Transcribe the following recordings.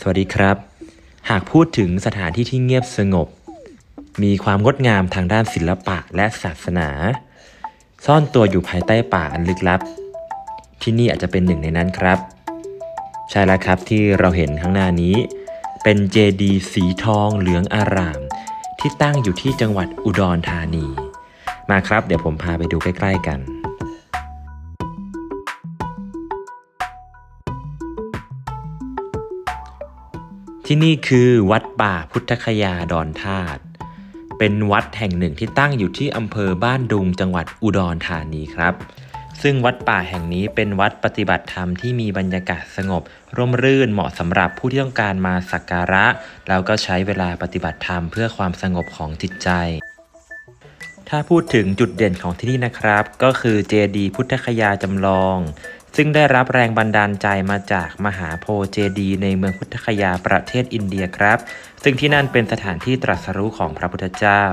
สวัสดีครับ หากพูดถึงสถานที่ที่เงียบสงบ มีความงดงามทางด้านศิลปะและศาสนา ซ่อนตัวอยู่ภายใต้ป่าอันลึกลับ ที่นี่อาจจะเป็นหนึ่งในนั้นครับ ใช่แล้วครับที่เราเห็นข้างหน้านี้ เป็นเจดีสีทองเหลืองอาราม ที่ตั้งอยู่ที่จังหวัดอุดรธานี มาครับ เดี๋ยวผมพาไปดูใกล้ ๆ กัน ที่นี่คือวัดป่าพุทธคยาดอนธาตุ เป็นวัดแห่งหนึ่งที่ตั้งอยู่ที่อำเภอบ้านดุงจังหวัดอุดรธานีครับ ซึ่งวัดป่าแห่งนี้เป็นวัดปฏิบัติธรรมที่มีบรรยากาศสงบ ร่มรื่นเหมาะสำหรับผู้ที่ต้องการมาสักการะ แล้วก็ใช้เวลาปฏิบัติธรรมเพื่อความสงบของจิตใจ ถ้าพูดถึงจุดเด่นของที่นี่นะครับ ก็คือเจดีย์พุทธคยาจำลอง ซึ่งได้รับแรงบันดาลใจมาจากมหาโพธิเจดี ในเมืองพุทธคยาประเทศอินเดียครับ ซึ่งที่นั่นเป็นสถานที่ตรัสรู้ของพระพุทธเจ้า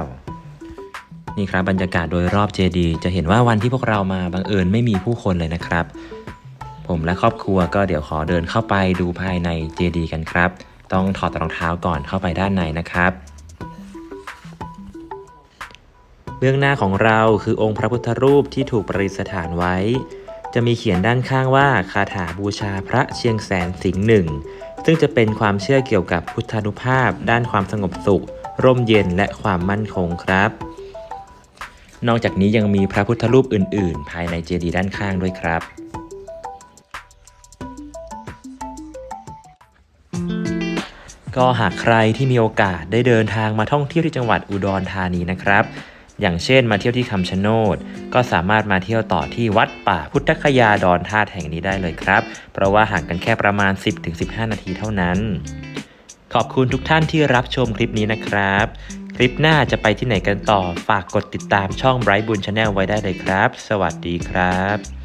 นี่ครับบรรยากาศโดยรอบเจดี จะเห็นว่าวันที่พวกเรามาบังเอิญไม่มีผู้คนเลยนะครับ ผมและครอบครัวก็เดี๋ยวขอเดินเข้าไปดูภายในเจดีกันครับ ต้องถอดรองเท้าก่อนเข้าไปด้านในนะครับเบื้องหน้าของเราคือองค์พระพุทธรูปที่ถูกประดิษฐานไว้ จะมีเขียนด้านข้างว่าคาถาบูชาพระเชียงแสนสิงห์หนึ่งซึ่งจะเป็นความเชื่อเกี่ยวกับพุทธานุภาพ ด้านความสงบสุข ร่มเย็นและความมั่นคงครับ นอกจากนี้ยังมีพระพุทธรูปอื่น ๆ ภายในเจดีย์ด้านข้างด้วยครับก็หากใครที่มีโอกาสได้เดินทางมาท่องเที่ยวที่จังหวัดอุดรธานีนะครับ อย่างเช่นมาเที่ยวที่คำชะโนด ก็สามารถมาเที่ยวต่อที่วัดป่าพุทธคยาดอนธาตุแห่งนี้ได้เลยครับ เพราะว่าห่างกันแค่ประมาณ 10-15 นาทีเท่านั้น ขอบคุณทุกท่านที่รับชมคลิปนี้นะครับ คลิปหน้าจะไปที่ไหนกันต่อฝากกดติดตามช่อง Bright บุญ Channel ไว้ได้เลยครับ สวัสดีครับ